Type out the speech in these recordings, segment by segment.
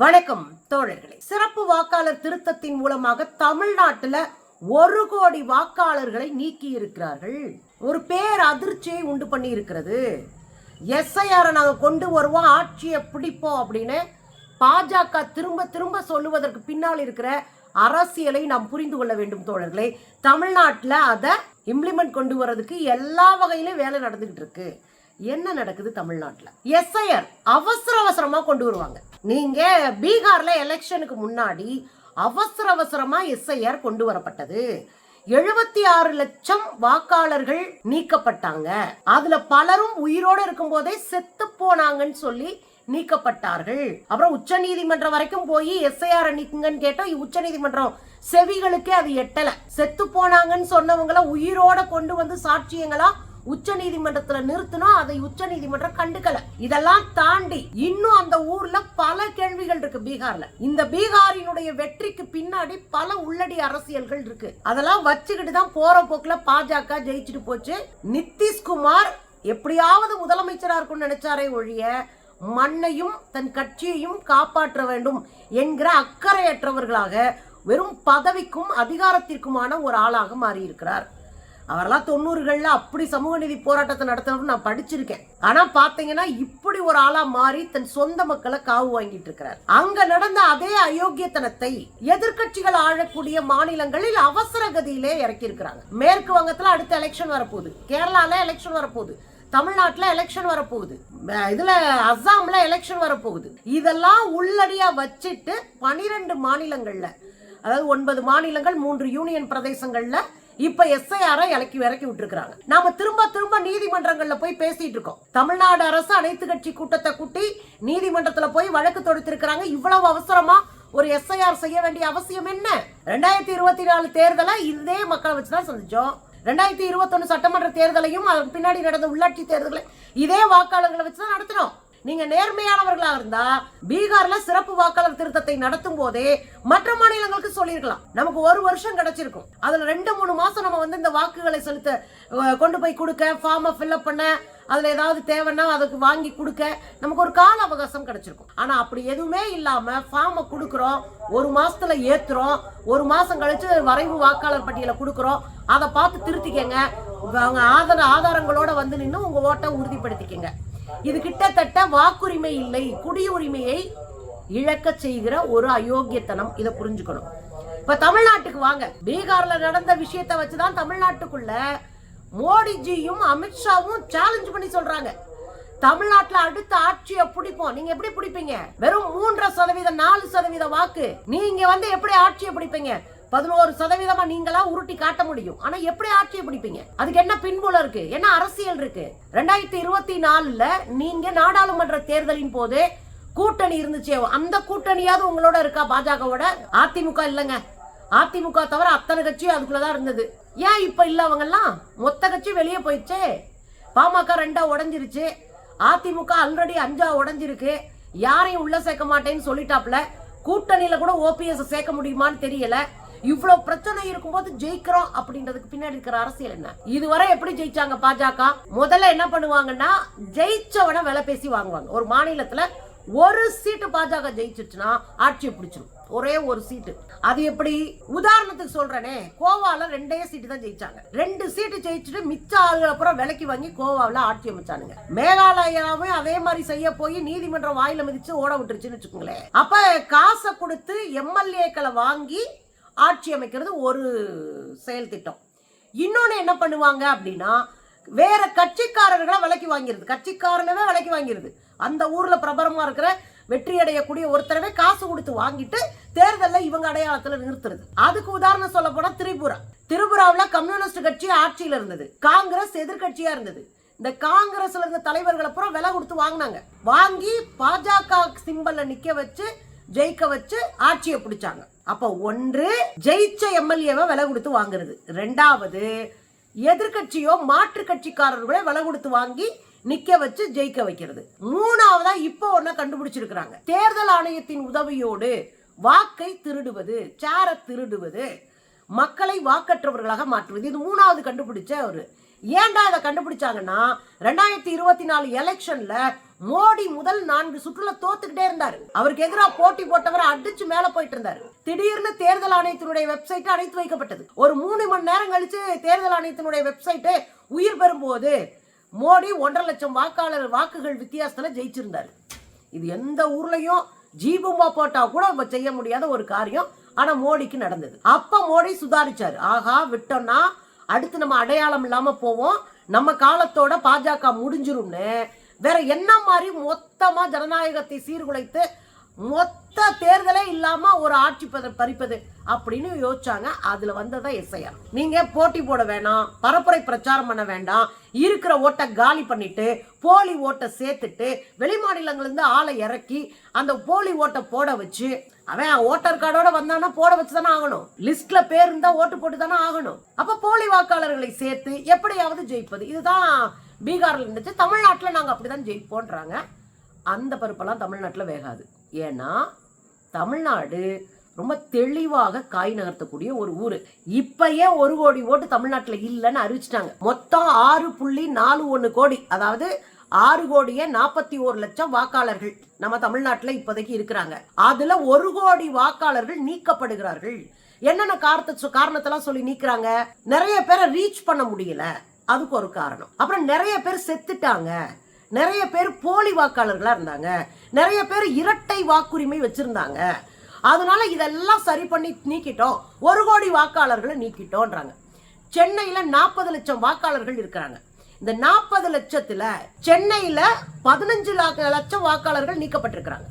வணக்கம் தோழர்களே. சிறப்பு வாக்காளர் திருத்தத்தின் மூலமாக தமிழ்நாட்டுல ஒரு கோடி வாக்காளர்களை நீக்கி இருக்கிறார்கள் ஒரு பேர் அதிர்ச்சியை உண்டு பண்ணி இருக்கிறது எஸ்ஐஆரை நாங்கள் கொண்டு வருவோம் ஆட்சியை பிடிப்போம் அப்படின்னு பாஜக திரும்ப திரும்ப சொல்லுவதற்கு பின்னால் இருக்கிற அரசியலை நாம் புரிந்து கொள்ள வேண்டும் தோழர்களே. தமிழ்நாட்டில் அதை இம்ப்ளிமெண்ட் கொண்டு வர்றதுக்கு எல்லா வகையிலும் வேலை நடந்துகிட்டு இருக்கு. என்ன நடக்குது தமிழ்நாட்டில்? எஸ்ஐஆர் அவசர அவசரமாக கொண்டு வருவாங்க. நீங்க பீகார்ல எலெக்ஷனுக்கு முன்னாடி அவசர அவசரமா எஸ்ஐஆர் கொண்டு வரப்பட்டது. எழுபத்தி ஆறு லட்சம் வாக்காளர்கள் நீக்கப்பட்டாங்க. அதுல பலரும் உயிரோடு இருக்கும்போதே செத்து போனாங்கன்னு சொல்லி நீக்கப்பட்டார்கள். அப்புறம் உச்ச நீதிமன்றம் வரைக்கும் போய் எஸ்ஐஆர் நீக்குங்கன்னு கேட்டோம் உச்ச நீதிமன்றம் செவிகளுக்கே அது எட்டல. செத்து போனாங்கன்னு சொன்னவங்கள உயிரோட கொண்டு வந்து சாட்சியங்களா உச்ச நீதிமன்றத்துல நிறுத்தினோம் அதை உச்ச நீதிமன்றம் கண்டுக்கல. இதெல்லாம் தாண்டி இன்னும் அந்த ஊர்ல பல கேள்விகள் இருக்கு பீகார்ல. இந்த பீகாரினுடைய வெற்றிக்கு பின்னாடி பல உள்ளடி அரசியல்கள் இருக்கு. அதெல்லாம் வச்சுக்கிட்டு தான் போற போக்குல பாஜக ஜெயிச்சுட்டு போச்சு. நிதிஷ்குமார் எப்படியாவது முதலமைச்சரா இருக்கும்னு நினைச்சாரே ஒழிய மண்ணையும் தன் கட்சியையும் காப்பாற்ற வேண்டும் என்கிற அக்கறையற்றவர்களாக வெறும் பதவிக்கும் அதிகாரத்திற்குமான ஒரு ஆளாக மாறியிருக்கிறார். அவரெல்லாம் தொண்ணூறுகளில் அப்படி சமூக நீதி போராட்டத்தை நடத்தினவர் நான் படிச்சிருக்கேன். ஆனால் பார்த்தீங்கன்னா இப்படி ஒரு ஆளா மாறி தன் சொந்த மக்களை காவு வாங்கிட்டு இருக்கிறார். அங்க நடந்த அதே அயோக்கியத்தனத்தை எதிர்க்கட்சிகள் ஆழக்கூடிய மாநிலங்களில் அவசர கதியிலே இறக்கியிருக்கிறாங்க மேற்கு வங்கத்தில் அடுத்த எலெக்ஷன் வரப்போகுது. கேரளால எலெக்ஷன் வரப்போகுது. தமிழ்நாட்டில் எலெக்ஷன் வரப்போகுது. இதுல அஸ்ஸாம்ல எலெக்ஷன் வரப்போகுது. இதெல்லாம் உள்ளடியா வச்சுட்டு பனிரெண்டு மாநிலங்கள்ல அதாவது ஒன்பது மாநிலங்கள் மூன்று யூனியன் பிரதேசங்கள்ல இப்ப எஸ்ஐஆரை இறக்கி இறக்கி விட்டுருக்காங்க நாம திரும்ப திரும்ப நீதிமன்றங்கள்ல போய் பேசிட்டு இருக்கோம். தமிழ்நாடு அரசு அனைத்து கட்சி கூட்டத்தை கூட்டி நீதிமன்றத்துல போய் வழக்கு தொடுத்திருக்கிறாங்க. இவ்வளவு அவசரமா ஒரு எஸ்ஐஆர் செய்ய வேண்டிய அவசியம் என்ன? ரெண்டாயிரத்தி இருபத்தி நாலு தேர்தலை இதே மக்களை வச்சுதான் சந்திச்சோம். ரெண்டாயிரத்தி இருபத்தொன்னு சட்டமன்ற தேர்தலையும் பின்னாடி நடந்த உள்ளாட்சி தேர்தலை இதே வாக்காளர்களை வச்சுதான் நடத்தினோம். நீங்க நேர்மையானவர்களா இருந்தா பீகார்ல சிறப்பு வாக்காளர் திருத்தத்தை நடத்தும் போதே மற்ற மாநிலங்களுக்கு சொல்லியிருக்கலாம். நமக்கு ஒரு வருஷம் கிடைச்சிருக்கும். அதுல ரெண்டு மூணு மாசம் நம்ம வந்து இந்த வாக்குகளை செலுத்த கொண்டு போய் கொடுக்க ஃபார்மை ஃபில்அப் பண்ண அதுல ஏதாவது தேவைன்னா அதுக்கு வாங்கி கொடுக்க நமக்கு ஒரு கால அவகாசம் கிடைச்சிருக்கும். ஆனா அப்படி எதுவுமே இல்லாம ஃபார்மை கொடுக்குறோம் ஒரு மாசத்துல ஏத்துறோம் ஒரு மாசம் கழிச்சு வரைவு வாக்காளர் பட்டியலை கொடுக்குறோம் அதை பார்த்து திருத்திக்கங்க. அவங்க ஆதார ஆதாரங்களோட வந்து நின்று உங்க ஓட்டை உறுதிப்படுத்திக்கங்க. இது கிட்டத்தட்ட வாக்குரிமை இல்லை குடியுரிமையை இழக்க செய்கிற ஒரு அயோக்கியத்தனம். இதை புரிஞ்சுக்கணும். இப்ப தமிழ்நாட்டுக்கு வாங்க. பீகார்ல நடந்த விஷயத்த வச்சுதான் தமிழ்நாட்டுக்குள்ள மோடிஜியும் அமித்ஷாவும் சேலஞ்ச் பண்ணி சொல்றாங்க. தமிழ்நாட்டுல அடுத்த ஆட்சியை பிடிப்போம். நீங்க எப்படி பிடிப்பீங்க? வெறும் மூன்றரை சதவீதம் நாலு சதவீத வாக்கு. நீங்க வந்து எப்படி ஆட்சியை பிடிப்பீங்க? பதினோரு சதவீதமா நீங்களா உருட்டி காட்ட முடியும். ஆனா எப்படி ஆட்சியை பிடிப்பீங்க? அதுக்கு என்ன பின்புலம் இருக்கு? என்ன அரசியல் இருக்கு? ரெண்டாயிரத்தி இருபத்தி நாலுல நீங்க நாடாளுமன்ற தேர்தலின் போது கூட்டணி இருந்துச்சு. அந்த கூட்டணியாவது உங்களோட இருக்கா பாஜகவோட? அதிமுக இல்லைங்க. அதிமுக தவிர அத்தனை கட்சியும் அதுக்குள்ளதான் இருந்தது. ஏன் இப்ப இல்ல அவங்கெல்லாம்? மொத்த கட்சி வெளியே போயிடுச்சே. பாமக ரெண்டா உடஞ்சிருச்சு. அதிமுக ஆல்ரெடி அஞ்சா உடஞ்சிருக்கு. யாரையும் உள்ள சேர்க்க மாட்டேன்னு சொல்லிட்டாப்ல. கூட்டணியில கூட ஓபிஎஸ் சேர்க்க முடியுமான்னு தெரியல. இவ்வளவு பிரச்சனை இருக்கும்போது ஜெயிக்கிறோம் அப்படின்றதுக்கு பின்னாடி இருக்கிற அரசியல் என்ன? இதுவரை எப்படி ஜெயிச்சாங்க பாஜக? முதல்ல என்ன பண்ணுவாங்கன்னா ஜெயிச்சவன விலை பேசி வாங்குவாங்க. ஒரு மாநிலத்துல ஒரு சீட்டு பாஜக ஜெயிச்சிருச்சுன்னா ஆட்சியை பிடிச்சிரும். ஒரே ஒரு சீட்டு. அது எப்படி? உதாரணத்துக்கு சொல்றேனே கோவால ரெண்டே சீட்டு தான் ஜெயிச்சாங்க. ரெண்டு சீட்டு ஜெயிச்சுட்டு மிச்ச ஆளுகள் அப்புறம் விலைக்கு வாங்கி கோவாவில் ஆட்சி அமைச்சானுங்க. மேகாலயாவும் அதே மாதிரி செய்ய போய் நீதிமன்றம் வாயில மிதிச்சு ஓட விட்டுருச்சுன்னு வச்சுக்கோங்களேன். அப்ப காசை கொடுத்து எம்எல்ஏக்களை வாங்கி ஆட்சி அமைக்கிறது ஒரு செயல் திட்டம். இன்னொன்று என்ன பண்ணுவாங்க அப்படின்னா வேற கட்சிக்காரர்களை விலைக்கு வாங்கிருது கட்சிக்காரனவே விலைக்கு வாங்கிருது அந்த ஊரில் பிரபலமாக இருக்கிற வெற்றி அடையக்கூடிய ஒருத்தரவே காசு கொடுத்து வாங்கிட்டு தேர்தலில் இவங்க அடையாளத்தில் நிறுத்துறது. அதுக்கு உதாரணம் சொல்ல போனால் திரிபுரா. திரிபுராவில் கம்யூனிஸ்ட் கட்சி ஆட்சியில் இருந்தது. காங்கிரஸ் எதிர்க்கட்சியா இருந்தது. இந்த காங்கிரஸ்ல இருந்த தலைவர்களை பூரா விலை கொடுத்து வாங்கினாங்க. வாங்கி பாஜக சிம்பல்ல நிக்க வச்சு ஜெயிக்க வச்சு ஆட்சியை பிடிச்சாங்க. அப்ப ஒன்று ஜெயிச்ச எம்எல்ஏவை விலை கொடுத்து வாங்குறது. ரெண்டாவது எதிர்க்கட்சியோ மாற்று கட்சிக்காரர்களே விலை கொடுத்து வாங்கி நிக்க வச்சு ஜெயிக்க வைக்கிறது. மூணாவதா இப்போ ஒன்ன கண்டுபிடிச்சிருக்கிறாங்க. தேர்தல் ஆணையத்தின் உதவியோடு வாக்கை திருடுவது சேர திருடுவது மக்களை வாக்கற்றவர்களாக மாற்றுவது. இது மூணாவது கண்டுபிடிச்ச ஒரு. ஏன்டா இதை கண்டுபிடிச்சாங்கன்னா ரெண்டாயிரத்தி இருபத்தி நாலு எலெக்ஷன்ல மோடி முதல் நான்கு சுற்றுல தோத்துக்கிட்டே இருந்தாரு. அவருக்கு எதிராக போட்டி போட்டவர் அடிச்சு மேல போயிட்டு இருந்தாரு. திடீர்னு தேர்தல் ஆணையத்தினுடைய வெப்சைட் அடைத்து வைக்கப்பட்டது. ஒரு மூணு மணி நேரம் கழிச்சு தேர்தல் ஆணையத்தினுடைய வெப்சைட்டு உயிர் பெறும்போது மோடி ஒன்றரை லட்சம் வாக்காளர் வாக்குகள் வித்தியாசத்துல ஜெயிச்சிருந்தாரு. இது எந்த ஊர்லயும் ஜீபும்பா போட்டா கூட செய்ய முடியாத ஒரு காரியம். ஆனா மோடிக்கு நடந்தது. அப்ப மோடி சுதாரிச்சாரு. ஆஹா விட்டோம்னா அடுத்து நம்ம அடையாளம் இல்லாம போவோம். நம்ம காலத்தோட பாஜக முடிஞ்சிரும்னு. வேற என்ன மாதிரி மொத்தமா ஜனநாயகத்தை சீர்குலைத்து மொத்த தேர்தலே இல்லாம ஒரு ஆட்சி பத- பறிப்பது அப்படின்னு யோசிச்சாங்க. அதுல வந்ததா எஸ்ஐஆர். நீங்க போட்டி போட வேணாம் பரப்புரை பிரச்சாரம் பண்ண வேண்டாம் இருக்கிற ஓட்டை காலி பண்ணிட்டு போலி ஓட்டை சேர்த்துட்டு வெளிமாநிலங்கள்ல ஆளை இறக்கி அந்த போலி ஓட்டை போட வச்சு அவன் ஓட்டர் கார்டோட வந்தானா போட வச்சு தானே ஆகணும். லிஸ்ட்ல பேர் இருந்தா ஓட்டு போட்டு தானே ஆகணும். அப்ப போலி வாக்காளர்களை சேர்த்து எப்படியாவது ஜெயிப்பது. இதுதான் பீகார்ல இருந்துச்சு. தமிழ்நாட்டுல நாங்க அப்படிதான் ஜெயிப்போன்றாங்க. அந்த பருப்பெல்லாம் தமிழ்நாட்டில் வேகாது. ஏன்னா தமிழ்நாடு ரொம்ப தெளிவாக காய் நகர்த்தக்கூடிய ஒரு ஊர். இப்பயே ஒரு கோடி ஓட்டு தமிழ்நாட்டில் இல்லைன்னு அறிவிச்சிட்டாங்க. மொத்தம் ஆறு புள்ளி நாலு ஒன்று கோடி. அதாவது ஆறு கோடியே நாற்பத்தி ஒரு லட்சம் வாக்காளர்கள் நம்ம தமிழ்நாட்டில் இப்போதைக்கு இருக்கிறாங்க. அதுல ஒரு கோடி வாக்காளர்கள் நீக்கப்படுகிறார்கள். என்னென்ன காரணத்தை காரணத்தெல்லாம் சொல்லி நீக்குறாங்க? நிறைய பேரை ரீச் பண்ண முடியல. அதுக்கு ஒரு காரணம். அப்புறம் நிறைய பேர் செத்துட்டாங்க. நிறைய பேர் போலி வாக்காளர்களாக இருந்தாங்க. நிறைய பேர் இரட்டை வாக்குரிமை வச்சுருந்தாங்க. அதனால இதெல்லாம் சரி பண்ணி நீக்கிட்டோம். ஒரு கோடி வாக்காளர்களை நீக்கிட்டோன்றாங்க. சென்னையில் நாற்பது லட்சம் வாக்காளர்கள் இருக்கிறாங்க. இந்த நாற்பது லட்சத்தில் சென்னையில் பதினஞ்சு லாக்க- லட்சம் வாக்காளர்கள் நீக்கப்பட்டிருக்கிறாங்க.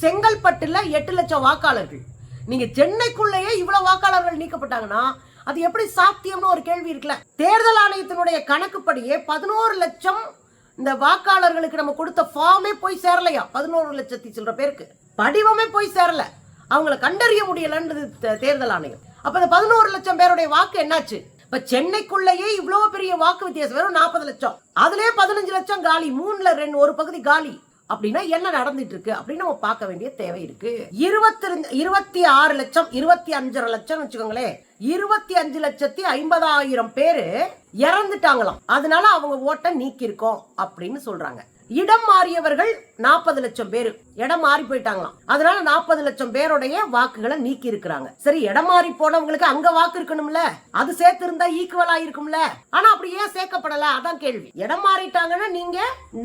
செங்கல்பட்டுல எட்டு லட்சம் வாக்காளர்கள். நீங்கள் சென்னைக்குள்ளேயே இவ்வளோ வாக்காளர்கள் நீக்கப்பட்டாங்கன்னா அது எப்படி சாத்தியம்னு ஒரு கேள்வி இருக்குல்ல? தேர்தல் ஆணையத்தினுடைய கணக்குப்படியே பதினோரு லட்சம் இந்த வாக்காளர்களுக்கு நம்ம கொடுத்த ஃபார்மே போய் சேரலையா? பதினோரு லட்சத்தி சில்லற பேருக்கு. படிவமே போய் சேரல. அவங்கள கண்டறிய முடியலன்றது தேர்தல் ஆணையம். அப்ப இந்த பதினோரு லட்சம் பேருடைய வாக்கு என்னாச்சு? இப்ப சென்னைக்குள்ளேயே இவ்வளவு பெரிய வாக்கு வித்தியாசம் வெறும் நாற்பது லட்சம். அதுலயே பதினஞ்சு லட்சம் காலி மூணுல ரெண்டு ஒரு பகுதி காலி. அப்படின்னா என்ன நடந்துட்டு இருக்கு அப்படின்னு நம்ம பார்க்க வேண்டிய தேவை இருக்கு. இருபத்தி இருபத்தி ஆறு லட்சம் இருபத்தி அஞ்சரை லட்சம் வச்சுக்கோங்களேன். இருபத்தி அஞ்சு லட்சத்தி ஐம்பதாயிரம் பேரு இறந்துட்டாங்களாம். அதனால அவங்க ஓட்டை நீக்கியிருக்கோம் அப்படின்னு சொல்றாங்க. இடம் மாறியவர்கள் நாற்பது லட்சம் பேர். இடம் மாறி போயிட்டாங்களாம். அதனால நாற்பது லட்சம் பேருடைய வாக்குகளை நீக்கி இருக்கிறாங்க. சரி இடம் மாறி போனவங்களுக்கு அங்க வாக்கு இருக்கணும்ல? அது சேர்த்து இருந்தா ஈக்குவலா இருக்கும்ல ஆனா அப்படி ஏன் சேர்க்கப்படல? அதான் கேள்வி. இடம் மாறிட்டாங்கன்னா நீங்க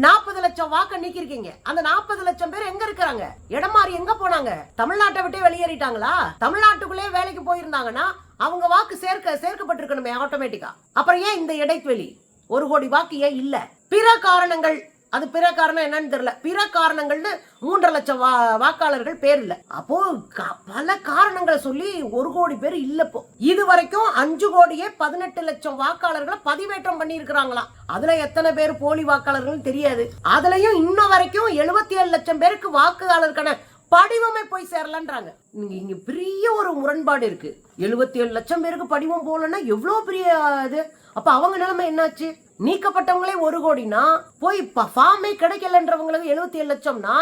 நாற்பது லட்சம் வாக்க நீக்கிருக்கீங்க அந்த நாற்பது லட்சம் பேர் எங்க இருக்கிறாங்க? இடம் மாறி எங்க போனாங்க? தமிழ்நாட்டை விட்டே வெளியேறிட்டாங்களா? தமிழ்நாட்டுக்குள்ளே வேலைக்கு போயிருந்தாங்கன்னா அவங்க வாக்கு சேர்க்க சேர்க்கப்பட்டிருக்கணுமே ஆட்டோமேட்டிக்கா அப்புறம் ஏன் இந்த இடைவெளி ஒரு கோடி வாக்கு ஏன் இல்ல? பிற காரணங்கள் அது பிற காரணம் என்னன்னு தெரியல. பிற காரணங்கள்னு மூன்றரை லட்சம் வா வாக்காளர்கள் பேர் இல்லை. அப்போ க- பல காரணங்களை சொல்லி ஒரு கோடி பேர் இல்லப்போ இது வரைக்கும் அஞ்சு கோடியே பதினெட்டு லட்சம் வாக்காளர்களை பதிவேற்றம் பண்ணியிருக்கிறாங்களாம் அதுல எத்தனை பேர் போலி வாக்காளர்கள் தெரியாது. அதுலயும் இன்ன வரைக்கும் எழுபத்தி ஏழு லட்சம் பேருக்கு வாக்காளருக்கான படிவமே போய் சேரலன்றாங்க. நீங்க இங்க பெரிய ஒரு முரண்பாடு இருக்கு. எழுபத்தி ஏழு லட்சம் பேருக்கு படிவம் போகலன்னா எவ்வளவு பெரிய இது? அப்ப அவங்க நிலைமை என்னாச்சு? நீக்கப்பட்டவங்களே ஒரு கோடினா போய் ஃபார்மே கிடைக்கலன்றவங்களுக்கு எழுபத்தி ஏழு லட்சம்னா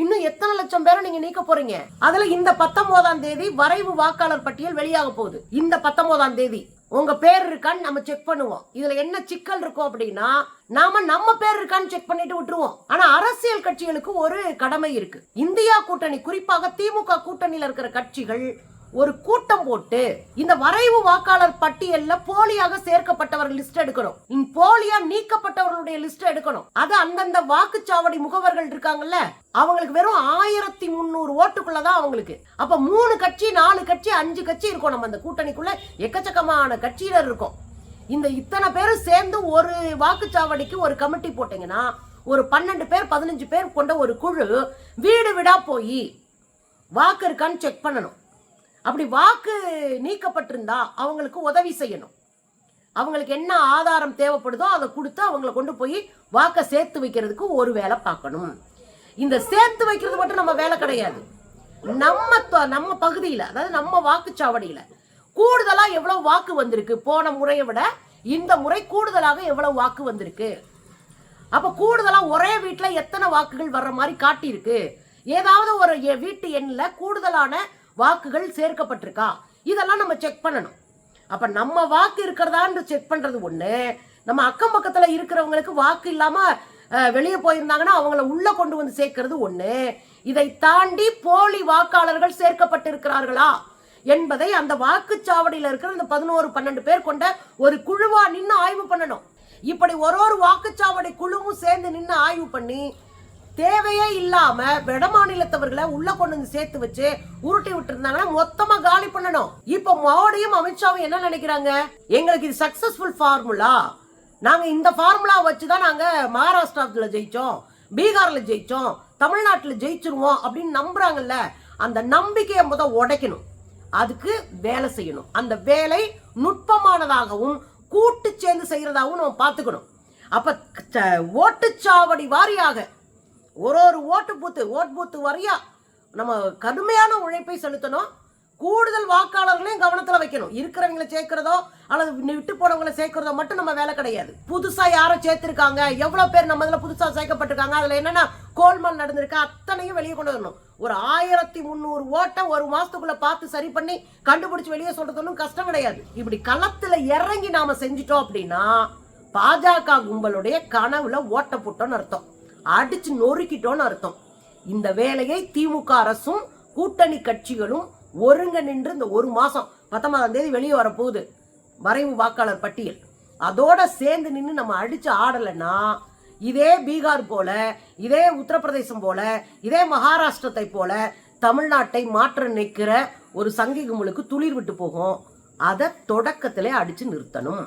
இன்னும் எத்தனை லட்சம் பேரை நீங்க நீக்க போறீங்க? அதுல இந்த பத்தொன்பதாம் தேதி வரைவு வாக்காளர் பட்டியல் வெளியாக போகுது. இந்த பத்தொன்பதாம் தேதி. உங்க பேர் இருக்கான்னு நம்ம செக் பண்ணுவோம். இதுல என்ன சிக்கல் இருக்கும் அப்படின்னா நாம நம்ம பேர் இருக்கான்னு செக் பண்ணிட்டு விட்டுருவோம். ஆனா அரசியல் கட்சிகளுக்கு ஒரு கடமை இருக்கு. இந்தியா கூட்டணி குறிப்பாக திமுக கூட்டணியில இருக்கிற கட்சிகள் ஒரு கூட்டம் போட்டு இந்த வரைவு வாக்காளர் பட்டியல்ல போலியாக சேர்க்கப்பட்டவர்கள் லிஸ்ட் எடுக்கணும். இந்த போலியா நீக்கப்பட்டவர்களுடைய லிஸ்ட் எடுக்கணும். அது அந்தந்த வாக்குச்சாவடி முகவர்கள் இருக்காங்கல்ல அவங்களுக்கு வெறும் ஆயிரத்தி முந்நூறு ஓட்டுக்குள்ளதான் அவங்களுக்கு. அப்ப மூணு கட்சி நாலு கட்சி அஞ்சு கட்சி இருக்கும். நம்ம அந்த கூட்டணிக்குள்ள எக்கச்சக்கமான கட்சியினர் இருக்கும். இந்த இத்தனை பேரும் சேர்ந்து ஒரு வாக்குச்சாவடிக்கு ஒரு கமிட்டி போட்டீங்கன்னா ஒரு பன்னெண்டு பேர் பதினஞ்சு பேர் கொண்ட ஒரு குழு வீடு வீடா போய் வாக்கு இருக்கான்னு செக் பண்ணணும். அப்படி வாக்கு நீக்கப்பட்டிருந்தா அவங்களுக்கு உதவி செய்யணும். அவங்களுக்கு என்ன ஆதாரம் தேவைப்படுதோ அதை கொடுத்து அவங்கள கொண்டு போய் வாக்கை சேர்த்து வைக்கிறதுக்கு ஒரு வேலை பார்க்கணும். இந்த சேர்த்து வைக்கிறது மட்டும் நம்ம வேலை கிடையாது. நம்ம நம்ம பகுதியில் அதாவது நம்ம வாக்குச்சாவடியில் கூடுதலாக எவ்வளவு வாக்கு வந்திருக்கு? போன முறையை விட இந்த முறை கூடுதலாக எவ்வளவு வாக்கு வந்திருக்கு? அப்போ கூடுதலாக ஒரே வீட்டில் எத்தனை வாக்குகள் வர்ற மாதிரி காட்டியிருக்கு? ஏதாவது ஒரு எ- வீட்டு எண்ணில் கூடுதலான வாக்குகள் சேர்க்கப்பட்டிருக்கா? இதெல்லாம் நம்ம செக் பண்ணணும். அப்ப நம்ம வாக்கு இருக்கிறதான்னு செக் பண்றது ஒண்ணு. நம்ம அக்கம் பக்கத்துல இருக்கிறவங்களுக்கு வாக்கு இல்லாம வெளியே போயிருந்தாங்கன்னா அவங்கள உள்ள கொண்டு வந்து சேர்க்கறது ஒண்ணு. இதை தாண்டி போலி வாக்காளர்கள் சேர்க்கப்பட்டிருக்கிறார்களா என்பதை அந்த வாக்குச்சாவடியில் இருக்கிற அந்த பதினோரு பன்னெண்டு பேர் கொண்ட ஒரு குழுவா நின்று ஆய்வு பண்ணணும். இப்படி ஒரு ஒரு வாக்குச்சாவடி குழுவும் சேர்ந்து நின்று ஆய்வு பண்ணி தேவையே இல்லாம வட மாநிலத்தவர்களை உள்ள கொண்டு வந்து சேர்த்து வச்சு உருட்டி விட்டு இருந்தாங்கன்னா மொத்தமா காலி பண்ணணும். இப்ப மோடியும் அமித்ஷாவும் என்ன நினைக்கிறாங்க? எங்களுக்கு இது சக்சஸ்ஃபுல் ஃபார்முலா நாங்க இந்த ஃபார்முலா வச்சு தான் நாங்க மகாராஷ்டிராத்துல ஜெயிச்சோம் பீகார்ல ஜெயிச்சோம் தமிழ்நாட்டுல ஜெயிச்சிருவோம் அப்படின்னு நம்புறாங்கல்ல அந்த நம்பிக்கையை முத உடைக்கணும். அதுக்கு வேலை செய்யணும். அந்த வேலை நுட்பமானதாகவும் கூட்டு சேர்ந்து செய்யறதாகவும் நம்ம பார்த்துக்கணும். அப்ப ஓட்டுச்சாவடி வாரியாக ஒரு ஒரு ஓட்டு பூத்து ஓட் பூத்து வரையா நம்ம கடுமையான உழைப்பை செலுத்தணும். கூடுதல் வாக்காளர்களையும் கவனத்தில் வைக்கணும். இருக்கிறவங்களை சேர்க்கிறதோ அல்லது விட்டு- விட்டு போனவங்களை சேர்க்கிறதோ மட்டும் நம்ம வேலை கிடையாது. புதுசாக யாரை சேர்த்துருக்காங்க எவ்வளோ பேர் நம்ம இதில் புதுசாக சேர்க்கப்பட்டிருக்காங்க அதில் என்னென்னா கோல்மால் நடந்திருக்கு அத்தனையும் வெளியே கொண்டு வரணும். ஒரு ஆயிரத்தி முந்நூறு ஓட்டை ஒரு மாதத்துக்குள்ளே பார்த்து சரி பண்ணி கண்டுபிடிச்சி வெளியே சொல்கிறதுன்னு கஷ்டம் கிடையாது. இப்படி களத்தில் இறங்கி நாம் செஞ்சிட்டோம் அப்படின்னா பாஜக கும்பலுடைய கனவுல ஓட்ட போட்டோன்னு அர்த்தம். அடிச்சு நொறுக்கிட்டோன்னு அர்த்தம். இந்த வேலையை திமுக அரசும் கூட்டணி கட்சிகளும் ஒருங்க நின்று இந்த ஒரு மாசம் பத்தொன்பதாம் தேதி வெளியே வரப்போகுது. வரைவு வாக்காளர் பட்டியல். அதோட சேர்ந்து நின்று நம்ம அடிச்சு ஆடலைன்னா இதே பீகார் போல இதே உத்தரப்பிரதேசம் போல இதே மகாராஷ்டிரத்தை போல தமிழ்நாட்டை மாற்ற நிற்கிற ஒரு சங்கி கும்பலுக்கு துளிர் விட்டு போகும். அதை தொடக்கத்திலே அடிச்சு நிறுத்தணும்.